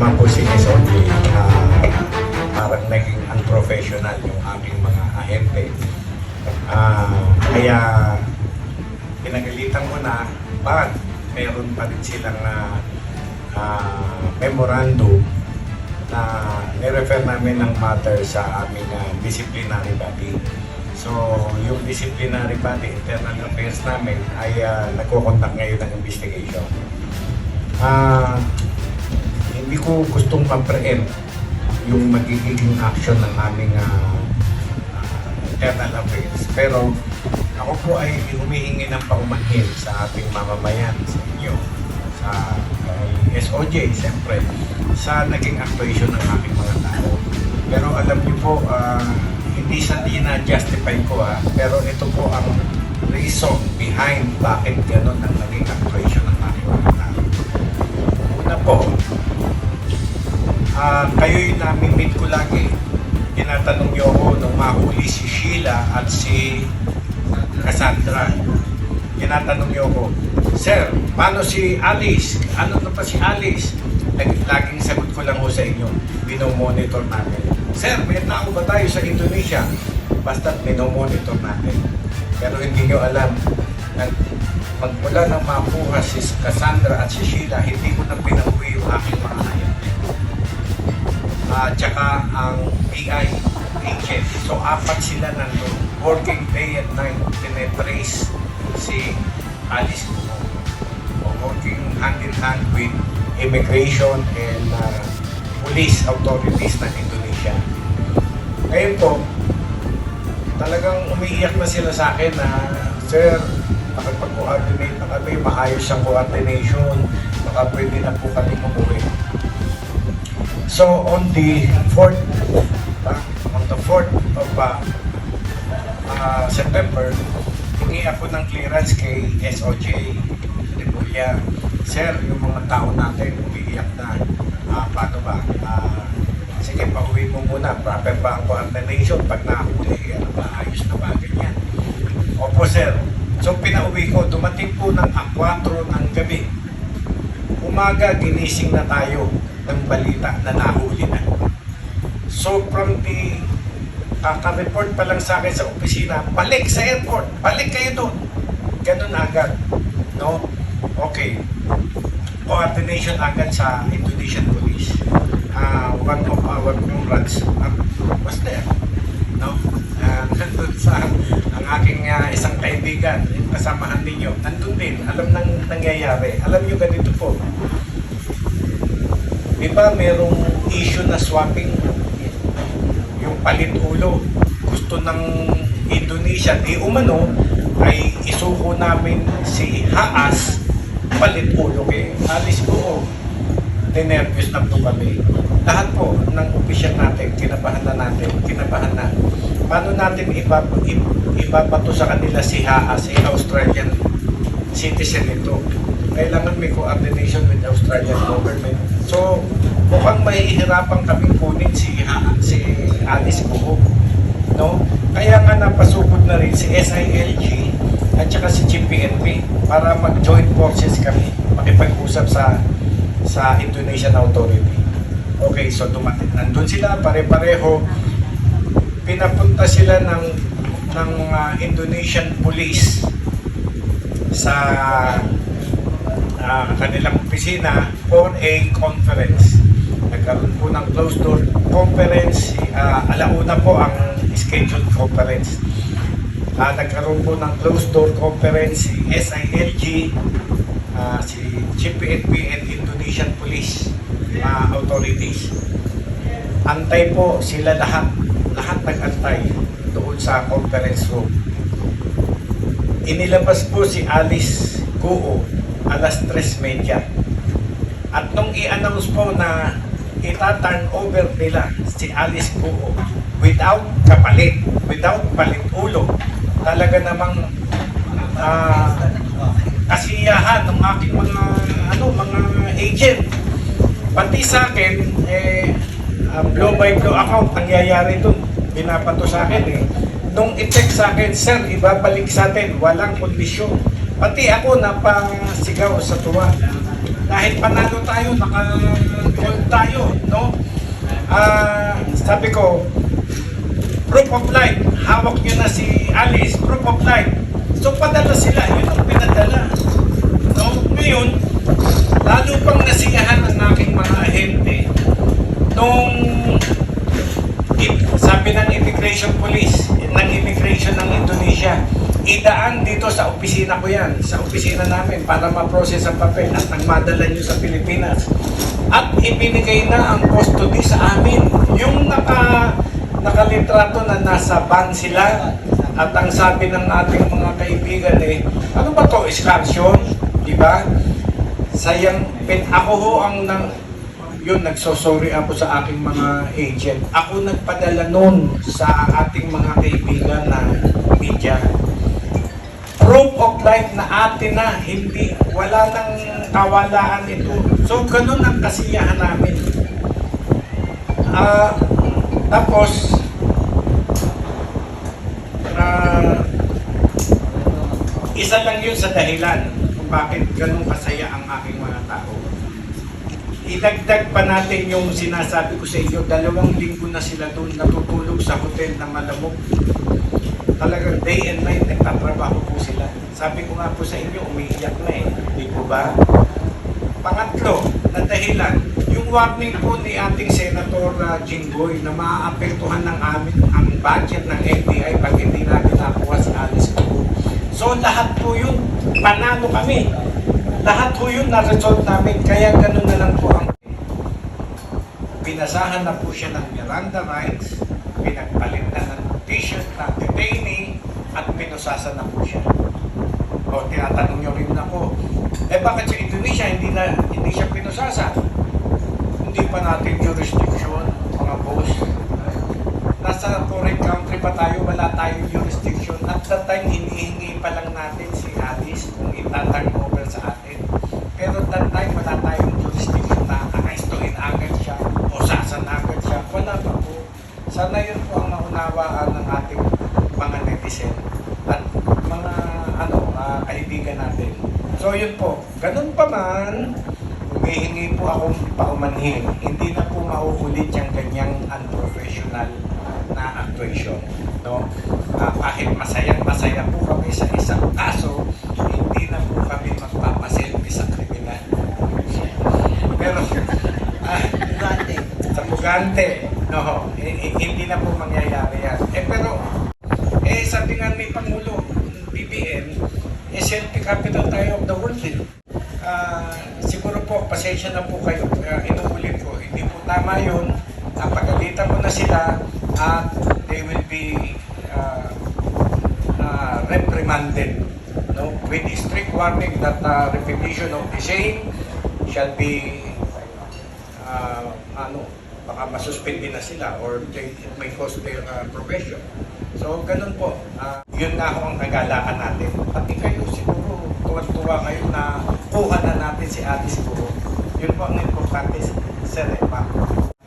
naman po si SOG na parang naging unprofessional yung aking mga ahente. Ah, kaya pinagalitan ko na, but meron pa rin silang ah, ah, memorandum na nirefer namin ng matter sa aming ah, disciplinary body. So, yung disciplinary body, internal affairs namin ay uh, nagko-conduct ngayon ng investigation. Ah, hindi ko gustong ma-preempt yung magiging action ng aming ah, ah, internal affairs. Pero ako po ay humihingi ng paumanhin sa ating mamamayan, sa inyo, sa kay SOJ, siyempre, sa naging actuation ng aking mga tao. Pero alam niyo po, ah, hindi sa na-justify ko ha, pero ito po ang reason behind bakit ganun ang naging actuation ng aking mga tao. Una po, ah kayo'y nami-meet ko lagi. Tinatanong niyo ako nung mahuli si Sheila at si Cassandra. Tinatanong niyo ako, Sir, paano si Alice? Ano na pa si Alice? Lag- Laging sagot ko lang ho sa inyo, binomonitor natin. Sir, may tao ba tayo sa Indonesia? Basta binomonitor natin. Pero hindi nyo alam, nag magmula nang makuha si Cassandra at si Sheila, hindi ko na pinauwi yung aking mga hayat. At tsaka ang PI agent. So apat sila nandun. Working day and night, tinetrace si Alice Cuno. O working hand in hand with immigration and uh, police authorities ng Indonesia. Ngayon po, talagang umiiyak na sila sa akin na, Sir, nakapag-coordinate na kami, maayos ang coordination, baka pwede na po kami umuwi. So on the 4th, uh, on the 4th of uh, uh, September, hingi ako ng clearance kay SOJ Rebulla. Sir, yung mga tao natin umiiyak na. Ah, paano ba? Ah, sige, pauwi mo muna. Proper ba ang coordination? Pag nahuli, ano ba? Ayos na ba? Ganyan. Opo, sir. So, pinauwi ko. Dumating po ng 4 ng gabi. Umaga, ginising na tayo ng balita na nahuli na. So, from the kaka-report pa lang sa akin sa opisina, balik sa airport, balik kayo doon. Ganun agad. No? Okay. Coordination agad sa Indonesian police. Ah, one of our comrades uh, was there. No? Uh, nandun sa ang aking ah, isang kaibigan, kasamahan ninyo, nandun din, alam nang nangyayari. Alam nyo ganito po, Di ba merong issue na swapping yung palit ulo? Gusto ng Indonesia, di umano, ay isuko namin si Haas palit ulo kay Alice Buo. Dinervyos na po kami. Lahat po ng opisyal natin, kinabahan na natin, kinabahan na. Paano natin iba, ibabato sa kanila si Haas, si Australian citizen ito? Kailangan may coordination with Australian government. So, mukhang mahihirapan kaming kunin si, Ha- si Alice Buho. No? Kaya nga napasukod na rin si SILG at saka si GPNP para mag-join forces kami makipag-usap sa sa Indonesian Authority. Okay, so dumating. Nandun sila pare-pareho. Pinapunta sila ng ng ah, Indonesian police sa ah, kanilang opisina for a conference. Nagkaroon po ng closed door conference. Uh, alauna po ang scheduled conference. Ah, nagkaroon po ng closed door conference si SILG, ah, si GPNP and Indonesian Police ah, authorities. Antay po sila lahat, lahat nag-antay doon sa conference room. Inilabas po si Alice Guo alas 3.30. At nung i-announce po na ita-turn over nila si Alice Guo without kapalit, without palit ulo, talaga namang ah, kasiyahan ng aking mga ano mga agent. Pati sa akin, eh, ah, blow by blow account, nangyayari dun. Binabato sa akin eh. Nung i-check sa akin, sir, ibabalik sa atin, walang kondisyon. Pati ako napasigaw sa tuwa. Kahit panalo tayo, naka-gold tayo, no? Ah, sabi ko, proof of life. Hawak niyo na si Alice, proof of life. So padala sila, yun ang pinadala. No? Ngayon, lalo pang nasiyahan ang aking mga ahente nung i- sabi ng immigration police, ng immigration ng Indonesia, idaan dito sa opisina ko yan, sa opisina namin para ma-process ang papel at nang madala nyo sa Pilipinas. At ibinigay na ang custody sa amin. Yung naka, nakalitrato na nasa van sila at ang sabi ng ating mga kaibigan eh, ano ba to, excursion? Di ba? Sayang, pin, ako ho ang nang, yun, nagsosorry ako sa aking mga agent. Ako nagpadala nun sa ating mga kaibigan na media. Proof of life na atin na, hindi, wala nang kawalaan ito. So, ganun ang kasiyahan namin. Ah, tapos, ah, isa lang yun sa dahilan kung bakit ganun kasaya ang aking mga tao idagdag pa natin yung sinasabi ko sa inyo, dalawang linggo na sila doon natutulog sa hotel na malamok. Talagang day and night nagtatrabaho po sila. Sabi ko nga po sa inyo, umiiyak na eh. Di po ba? Pangatlo, na dahilan, yung warning po ni ating Senator uh, Jinggoy na maaapektuhan ng amin ang budget ng NBI pag hindi natin nakuha si Alice Cubo. So lahat po yun, panalo kami. Lahat po yun na-resolve namin, kaya ganun na lang po ang pinasahan na po siya ng Miranda rights, pinagpalit na ng t-shirt na detainee, at pinusasa na po siya. O, tinatanong niyo rin ako, eh bakit sa Indonesia hindi na hindi siya pinusasa? Hindi pa natin jurisdiction, mga boss. Nasa foreign country pa tayo, wala tayong jurisdiction. At that time, hinihingi pa lang natin si Alice kung itatang over sa atin. Pero that time, wala tayong jurisdiction na kakaistuin agad siya o sasan agad siya. Wala pa po. Sana yun po ang maunawaan ng ating mga netizen at mga ano, ah, kaibigan natin. So yun po, ganun pa man, humihingi po akong paumanhin. Hindi na po mauulit yung ganyang unprofessional na actuation. No? Ah, kahit masayang masaya po kami sa isang kaso, hindi na po kami magpapaselfie sa kriminal. Pero, ah, sa Bugante, no, eh, eh, hindi na po mangyayari yan. Eh pero, eh sabi nga ni Pangulo, BBM, eh selfie capital tayo of the world eh. Ah, siguro po, pasensya na po kayo. Uh, inuulit ko, hindi po tama yun. Napagalitan ko na sila at they will be uh, uh, reprimanded no, with strict warning that uh, repetition of the same shall be uh, ano, baka masuspindi na sila or they, it may cost their uh, profession. So, ganun po. Ah, yun nga ho ang kagalakan natin. Pati kayo siguro, tuwa-tuwa kayo na kuha na natin si ate siguro. Yun po ang importante, sir. Eh, ma'am.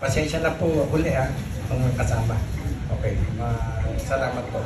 Pasensya na po uli ha, mga kasama. Okay, ma- salamat po.